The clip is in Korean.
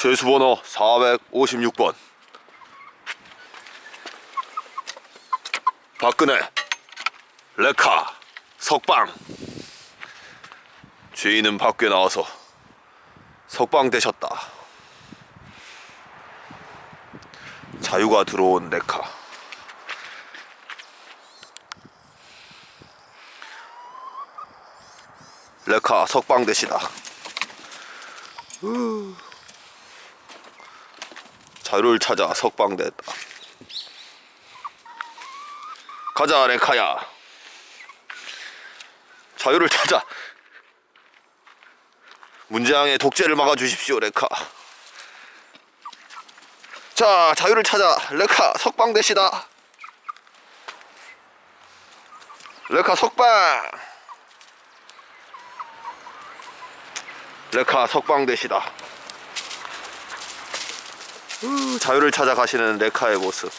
죄수번호 456번. 박근혜 레카 석방. 죄인은 밖에 나와서 석방되셨다. 자유가 들어온 레카. 레카 석방되시다 자유를 찾아 석방됐다. 가자 레카야. 자유를 찾아. 문재앙의 독재를 막아주십시오 레카. 자 자유를 찾아 레카 석방되시다. 레카 석방. 레카 석방되시다. 자유를 찾아 가시는 레카의 모습.